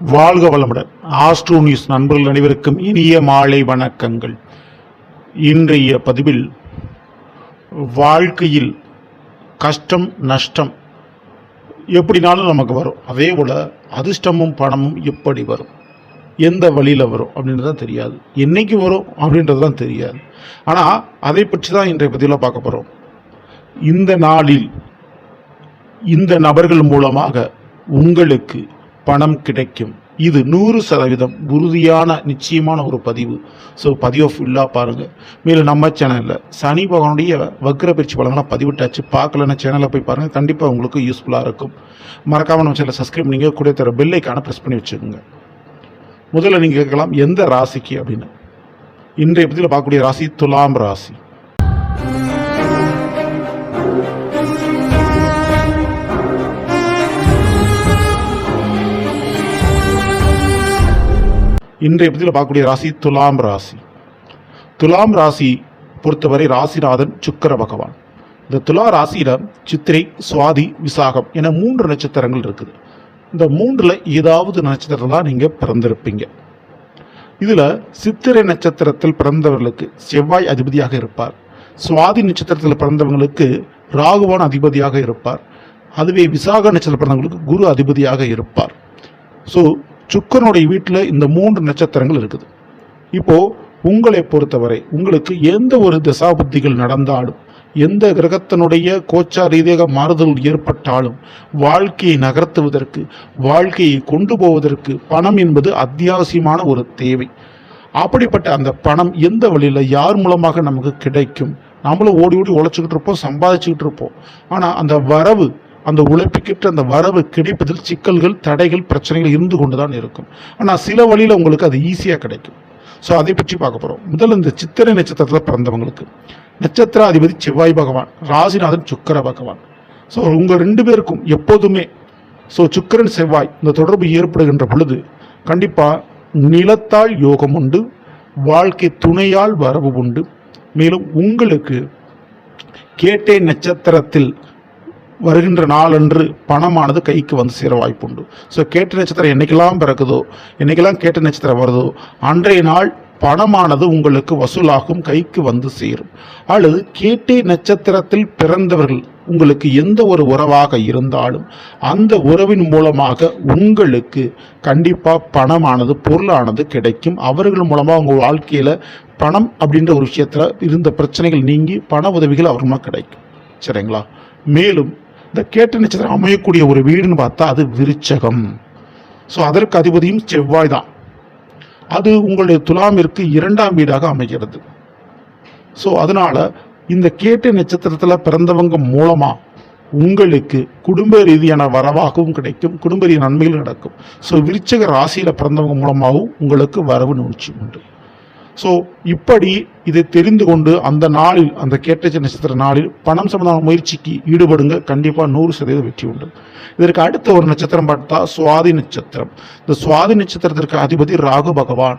வாழ்க வளமுடன். Astro news நண்பர்கள் அனைவருக்கும் இனிய மாலை வணக்கங்கள். இன்றைய பதிவில் வாழ்க்கையில் கஷ்டம் நஷ்டம் எப்படினாலும் நமக்கு வரும். அதே போல் அதிர்ஷ்டமும் பணமும் எப்படி வரும்? எந்த வழியில் வரும் அப்படின்றது தான் தெரியாது. என்னைக்கு வரும் அப்படின்றது தான் தெரியாது. ஆனால் அதை பற்றி தான் இன்றைய பதிவில் பார்க்க போகிறோம் இந்த நாளில் இந்த நபர்கள் மூலமாக உங்களுக்கு பணம் கிடைக்கும். இது நூறு சதவீதம் உறுதியான நிச்சயமான ஒரு பதிவு. ஸோ பதிவை ஃபுல்லாக பாருங்கள் மேலும் நம்ம சேனலில் சனி பகவானுடைய வக்ர பயிற்சி பலங்களாம் பதிவிட்டாச்சு பார்க்கலன்னா சேனலில் போய் பாருங்கள் கண்டிப்பாக உங்களுக்கு யூஸ்ஃபுல்லாக இருக்கும். மறக்காமல் நம்ம சேனலை சப்ஸ்கிரைப் பண்ணிங்க கூட தர பெல்லைக்கான ப்ரெஸ் பண்ணி வச்சுக்கோங்க. முதல்ல நீங்கள் கேட்கலாம் எந்த ராசிக்கு அப்படின்னு. இன்றைய பற்றியில் பார்க்கக்கூடிய ராசி துலாம் ராசி. இன்றைய பற்றியில் பார்க்கக்கூடிய ராசி துலாம் ராசி. துலாம் ராசி பொறுத்தவரை ராசிநாதன் சுக்கர பகவான். இந்த துலா ராசியில் சித்திரை சுவாதி விசாகம் என மூன்று நட்சத்திரங்கள் இருக்குது. இந்த மூன்றில் ஏதாவது நட்சத்திரம் தான் நீங்கள் பிறந்திருப்பீங்க. இதில் சித்திரை நட்சத்திரத்தில் பிறந்தவர்களுக்கு செவ்வாய் அதிபதியாக இருப்பார். சுவாதி நட்சத்திரத்தில் பிறந்தவங்களுக்கு ராகுவான் அதிபதியாக இருப்பார். அதுவே விசாக நட்சத்திரம் பிறந்தவங்களுக்கு குரு அதிபதியாக இருப்பார். ஸோ சுக்கரனுடைய வீட்டில் இந்த மூன்று நட்சத்திரங்கள் இருக்குது. இப்போது உங்களை பொறுத்தவரை உங்களுக்கு எந்த ஒரு தசாபுத்திகள் நடந்தாலும் எந்த கிரகத்தினுடைய கோச்சா ரீதியாக மாறுதல் ஏற்பட்டாலும் வாழ்க்கையை நகர்த்துவதற்கு வாழ்க்கையை கொண்டு போவதற்கு பணம் என்பது அத்தியாவசியமான ஒரு தேவை. அப்படிப்பட்ட அந்த பணம் எந்த வழியில் யார் மூலமாக நமக்கு கிடைக்கும்? நம்மளும் ஓடி ஓடி உழைச்சிக்கிட்டு இருப்போம் சம்பாதிச்சுக்கிட்டு இருப்போம். ஆனால் அந்த வரவு அந்த உழைப்புக்கிட்ட அந்த வரவு கிடைப்பதில் சிக்கல்கள் தடைகள் பிரச்சனைகள் இருந்து கொண்டு தான் இருக்கும். ஆனால் சில வழியில் உங்களுக்கு அது ஈஸியாக கிடைக்கும். ஸோ அதை பற்றி பார்க்க போகிறோம் முதல் இந்த சித்திரை நட்சத்திரத்தில் பிறந்தவங்களுக்கு. நட்சத்திராதிபதி செவ்வாய் பகவான் ராசிநாதன் சுக்கர பகவான். ஸோ உங்கள் ரெண்டு பேருக்கும் எப்போதுமே ஸோ சுக்கரன் செவ்வாய் இந்த தொடர்பு ஏற்படுகின்ற பொழுது கண்டிப்பாக நிலத்தால் யோகம் உண்டு வாழ்க்கை துணையால் வரவு உண்டு. மேலும் உங்களுக்கு கேட்டே நட்சத்திரத்தில் வருகின்ற நாளன்று பணமானது கைக்கு வந்து சேர வாய்ப்புண்டு. ஸோ கேட்ட நட்சத்திரம் என்றைக்கெல்லாம் பிறக்குதோ என்னைக்கெல்லாம் கேட்ட நட்சத்திரம் வருதோ அன்றைய நாள் பணமானது உங்களுக்கு வசூலாகும் கைக்கு வந்து சேரும். அல்லது கேட்டே நட்சத்திரத்தில் பிறந்தவர்கள் உங்களுக்கு எந்த ஒரு உறவாக இருந்தாலும் அந்த உறவின் மூலமாக உங்களுக்கு கண்டிப்பாக பணமானது பொருளானது கிடைக்கும். அவர்கள் மூலமாக உங்கள் வாழ்க்கையில் பணம் அப்படின்ற ஒரு விஷயத்தில் இருந்த பிரச்சனைகள் நீங்கி பண உதவிகள் அவர் மூலமாக கிடைக்கும். சரிங்களா? மேலும் இந்த கேட்ட நட்சத்திரம் அமையக்கூடிய ஒரு வீடுன்னு பார்த்தா அது விருச்சகம். ஸோ அதற்கு அதிபதியும் செவ்வாய் தான். அது உங்களுடைய துலாமிற்கு இரண்டாம் வீடாக அமைகிறது. ஸோ அதனால் இந்த கேட்ட நட்சத்திரத்தில் பிறந்தவங்க மூலமாக உங்களுக்கு குடும்ப ரீதியான வரவாகவும் கிடைக்கும் குடும்ப ரீதியான நன்மைகள் நடக்கும். ஸோ விருச்சக ராசியில் பிறந்தவங்க மூலமாகவும் உங்களுக்கு வரவு நூற்றி உண்டு ஸோ இப்படி இதை தெரிந்து கொண்டு அந்த நாளில் அந்த கேட்டச்ச நட்சத்திர நாளில் பணம் சம்பந்தமான முயற்சிக்கு ஈடுபடுங்க. கண்டிப்பாக நூறு சதவீதம் வெற்றி உண்டு. இதற்கு அடுத்த ஒரு நட்சத்திரம் பார்த்தா சுவாதி நட்சத்திரம். இந்த சுவாதி நட்சத்திரத்திற்கு அதிபதி ராகு பகவான்.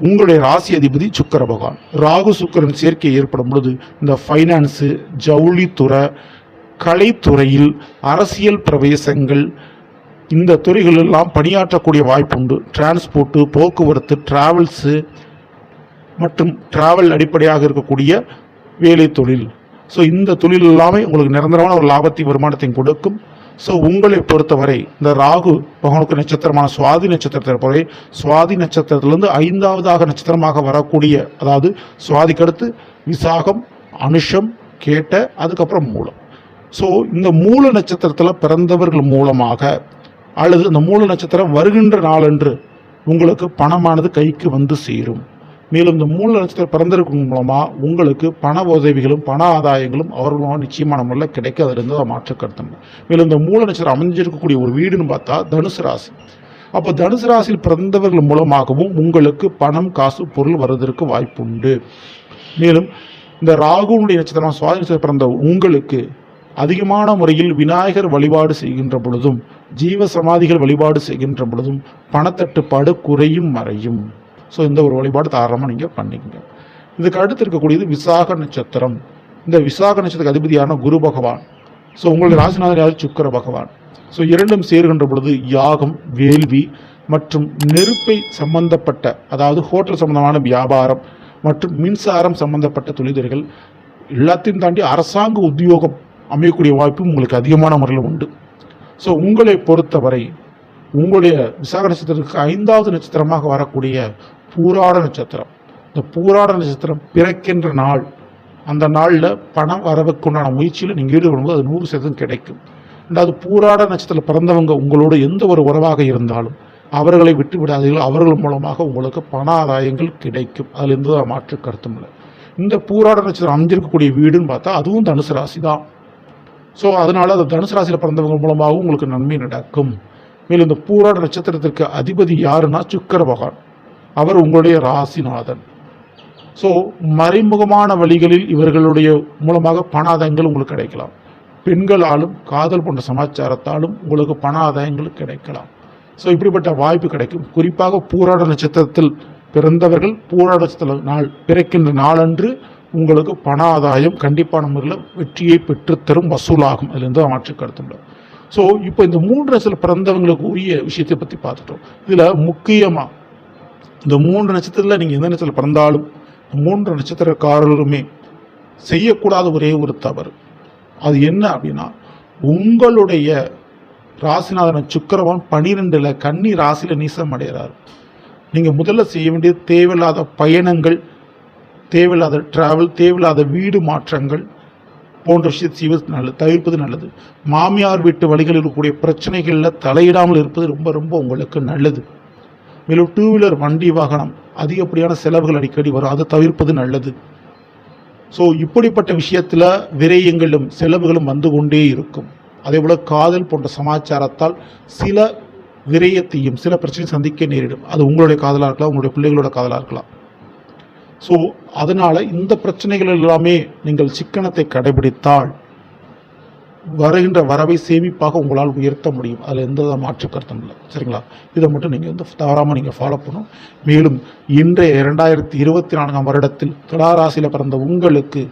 உங்களுடைய ராசி அதிபதி சுக்கர பகவான். ராகு சுக்கரன் சேர்க்கை ஏற்படும் பொழுது இந்த ஃபைனான்ஸு ஜவுளித்துறை கலைத்துறையில் அரசியல் பிரவேசங்கள் இந்த துறைகளெல்லாம் பணியாற்றக்கூடிய வாய்ப்புண்டு டிரான்ஸ்போர்ட்டு போக்குவரத்து டிராவல்ஸு மற்றும் டிராவல் அடிப்படையாக இருக்கக்கூடிய வேலை தொழில். ஸோ இந்த தொழில் எல்லாமே உங்களுக்கு நிரந்தரமான ஒரு லாபத்தையும் வருமானத்தையும் கொடுக்கும். ஸோ உங்களை பொறுத்தவரை இந்த ராகு பகவானுக்கு நட்சத்திரமான சுவாதி நட்சத்திரத்தை பொறுத்தவரை சுவாதி நட்சத்திரத்திலிருந்து ஐந்தாவதாக நட்சத்திரமாக வரக்கூடிய அதாவது சுவாதிக்கு அடுத்து விசாகம் அனுஷம் கேட்ட அதுக்கப்புறம் மூலம். ஸோ இந்த மூல நட்சத்திரத்தில் பிறந்தவர்கள் மூலமாக அல்லது இந்த மூல நட்சத்திரம் வருகின்ற நாளன்று உங்களுக்கு பணமானது கைக்கு வந்து சேரும். மேலும் இந்த மூல நட்சத்திரம் பிறந்திருக்கும் மூலமா உங்களுக்கு பண உதவிகளும் பண ஆதாயங்களும் அவர்களும் நிச்சயமான முறையில் கிடைக்காது அதில் இருந்து மாற்ற கருத்தம் மேலும் இந்த மூல நட்சத்திரம் அமைஞ்சிருக்கக்கூடிய ஒரு வீடுன்னு பார்த்தா தனுசு ராசி. அப்போ தனுசு ராசியில் பிறந்தவர்கள் மூலமாகவும் உங்களுக்கு பணம் காசு பொருள் வருவதற்கு வாய்ப்புண்டு. மேலும் இந்த ராகுனுடைய நட்சத்திரம் சுவாதி பிறந்த உங்களுக்கு அதிகமான முறையில் விநாயகர் வழிபாடு செய்கின்ற பொழுதும் ஜீவ சமாதிகள் வழிபாடு செய்கின்ற பொழுதும் பணத்தட்டுப்பாடு குறையும் மறையும். ஸோ இந்த ஒரு வழிபாடு தாராளமாக நீங்கள் பண்ணிக்கங்க. இதுக்கு அடுத்து இருக்கக்கூடியது விசாக நட்சத்திரம். இந்த விசாக நட்சத்திரத்துக்கு அதிபதியான குரு பகவான். ஸோ உங்களுடைய ராசிநாதன் யார்? சுக்கர பகவான். ஸோ இரண்டும் சேர்கின்ற பொழுது யாகம் வேள்வி மற்றும் நெருப்பை சம்பந்தப்பட்ட அதாவது ஹோட்டல் சம்பந்தமான வியாபாரம் மற்றும் மின்சாரம் சம்பந்தப்பட்ட தொழில்துறைகள் எல்லாத்தையும் தாண்டி அரசாங்க உத்தியோகம் அமையக்கூடிய வாய்ப்பும் உங்களுக்கு அதிகமான முறையில் உண்டு. ஸோ உங்களை பொறுத்தவரை உங்களுடைய விசாக நட்சத்திரத்துக்கு ஐந்தாவது நட்சத்திரமாக வரக்கூடிய பூராட நட்சத்திரம். இந்த பூராட நட்சத்திரம் பிறக்கின்ற நாள். அந்த நாளில் பணம் வரவுக்குண்டான முயற்சியில் நீங்கள் ஈடுபடும்போது அது நூறு சதவீதம் கிடைக்கும். ரெண்டாவது பூராட நட்சத்திரத்தில் பிறந்தவங்க உங்களோட எந்த ஒரு உறவாக இருந்தாலும் அவர்களை விட்டு விடாதீர்கள். அவர்கள் மூலமாக உங்களுக்கு பண ஆதாயங்கள் கிடைக்கும். அதில் எந்த மாற்று கருத்தும் இல்லை. இந்த பூராட நட்சத்திரம் அமைஞ்சிருக்கக்கூடிய வீடுன்னு பார்த்தா அதுவும் தனுசு ராசி தான். ஸோ அதனால் அந்த தனுசு ராசியில் பிறந்தவங்க மூலமாகவும் உங்களுக்கு நன்மை நடக்கும். மேலும் இந்த பூராட நட்சத்திரத்திற்கு அதிபதி யாருன்னா சுக்கர பகவான் அவர் உங்களுடைய ராசிநாதன். ஸோ மறைமுகமான வழிகளில் இவர்களுடைய மூலமாக பண ஆதாயங்கள் உங்களுக்கு கிடைக்கலாம். பெண்களாலும் காதல் போன்ற சமாச்சாரத்தாலும் உங்களுக்கு பண ஆதாயங்கள் கிடைக்கலாம். ஸோ இப்படிப்பட்ட வாய்ப்பு கிடைக்கும். குறிப்பாக பூராட நட்சத்திரத்தில் பிறந்தவர்கள் பூராட நட்சத்திர நாள் பிறக்கின்ற நாளன்று உங்களுக்கு பண ஆதாயம் கண்டிப்பான முறையில் வெற்றியை பெற்றுத்தரும் வசூலாகும். அதுல எந்த மாற்று கருத்தும் ஸோ இப்போ இந்த மூன்று நட்சத்திரம் பிறந்தவங்களுக்கு உரிய விஷயத்தை பற்றி பார்த்துட்டோம். இதில் முக்கியமாக இந்த மூன்று நட்சத்திரத்தில் நீங்கள் எந்த நட்சத்திரம் பிறந்தாலும் மூன்று நட்சத்திரக்காரர்களுமே செய்யக்கூடாத ஒரே ஒரு தவறு. அது என்ன அப்படின்னா உங்களுடைய ராசிநாதன சுக்கிரவான் பனிரெண்டில் கன்னி ராசியில நீசம் அடைகிறார். நீங்கள் முதல்ல செய்ய வேண்டியது தேவையில்லாத பயணங்கள் தேவையில்லாத ட்ராவல் தேவையில்லாத வீடு மாற்றங்கள் போன்ற விஷயத்தை செய்வது நல்லது தவிர்ப்பது நல்லது. மாமியார் வீட்டு வழிகளில் இருக்கக்கூடிய பிரச்சனைகளில் தலையிடாமல் இருப்பது ரொம்ப ரொம்ப உங்களுக்கு நல்லது. மேலும் டூ வீலர் வண்டி வாகனம் அதிகப்படியான செலவுகள் அடிக்கடி வரும். அதை தவிர்ப்பது நல்லது. ஸோ இப்படிப்பட்ட விஷயத்தில் விரயங்களும் செலவுகளும் வந்து கொண்டே இருக்கும். அதே போல் காதல் போன்ற சமாச்சாரத்தால் சில விரயத்தையும் சில பிரச்சனையும் சந்திக்க நேரிடும். அது உங்களுடைய காதலாக இருக்கலாம் உங்களுடைய பிள்ளைகளோட காதலாக இருக்கலாம். ஸோ அதனால் இந்த பிரச்சனைகள் எல்லாமே நீங்கள் சிக்கனத்தை கடைபிடித்தால் வருகின்ற வரவை சேமிப்பாக உங்களால் உயர்த்த முடியும். அதில் எந்த மாற்று கருத்தும் இல்லை. சரிங்களா? இதை மட்டும் நீங்கள் வந்து தவறாமல் நீங்கள் ஃபாலோ பண்ணணும். மேலும் இன்றைய இரண்டாயிரத்தி இருபத்தி நான்காம் வருடத்தில் துளாராசியில் பிறந்த உங்களுக்கு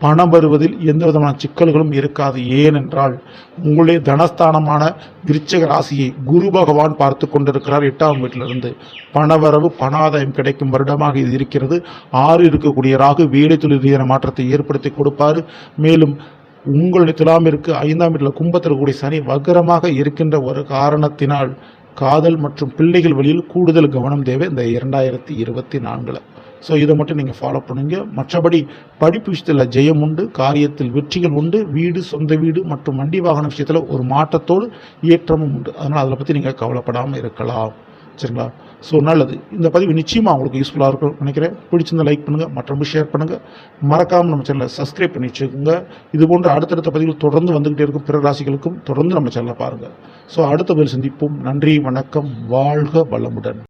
பணம் வருவதில் எந்த விதமான சிக்கல்களும் இருக்காது. ஏனென்றால் உங்களுடைய தனஸ்தானமான விருச்சக ராசியை குரு பகவான் பார்த்து கொண்டிருக்கிறார் எட்டாம் வீட்டிலிருந்து. பணவரவு பணாதாயம் கிடைக்கும் வருடமாக இது இருக்கிறது. ஆறு இருக்கக்கூடிய ராகு வேலை தொழில் ரீதியான மாற்றத்தை ஏற்படுத்தி கொடுப்பார். மேலும் உங்களுடைய துலாமிற்கு ஐந்தாம் வீட்டில் கும்பத்தில் இருக்கக்கூடிய சனி வக்கரமாக இருக்கின்ற ஒரு காரணத்தினால் காதல் மற்றும் பிள்ளைகள் வழியில் கூடுதல் கவனம் தேவை. இந்த இரண்டாயிரத்தி இருபத்தி நான்கில். ஸோ இதை மட்டும் நீங்கள் ஃபாலோ பண்ணுங்க. மற்றபடி படிப்பு விஷயத்தில் ஜெயம் உண்டு காரியத்தில் வெற்றிகள் உண்டு வீடு சொந்த வீடு மற்றும் வண்டி வாகன விஷயத்தில் ஒரு மாற்றத்தோடு ஏற்றமும் உண்டு. அதனால் அதில் பற்றி நீங்கள் கவலைப்படாமல் இருக்கலாம். சரிங்களா? ஸோ நல்லது. இந்த பதிவு நிச்சயமாக உங்களுக்கு யூஸ்ஃபுல்லாக இருக்கும் நினைக்கிறேன். பிடிச்சிருந்தால் லைக் பண்ணுங்கள் மற்றவங்க ஷேர் பண்ணுங்கள் மறக்காமல் நம்ம சேனலை சப்ஸ்கிரைப் பண்ணி வச்சுக்கோங்க. இது போன்ற அடுத்தடுத்த பதிவுகள் தொடர்ந்து வந்துக்கிட்டே இருக்கும் பிற ராசிகளுக்கும் தொடர்ந்து நம்ம சேனலை பாருங்கள் ஸோ அடுத்த பதில் சந்திப்போம். நன்றி வணக்கம். வாழ்க வளமுடன்.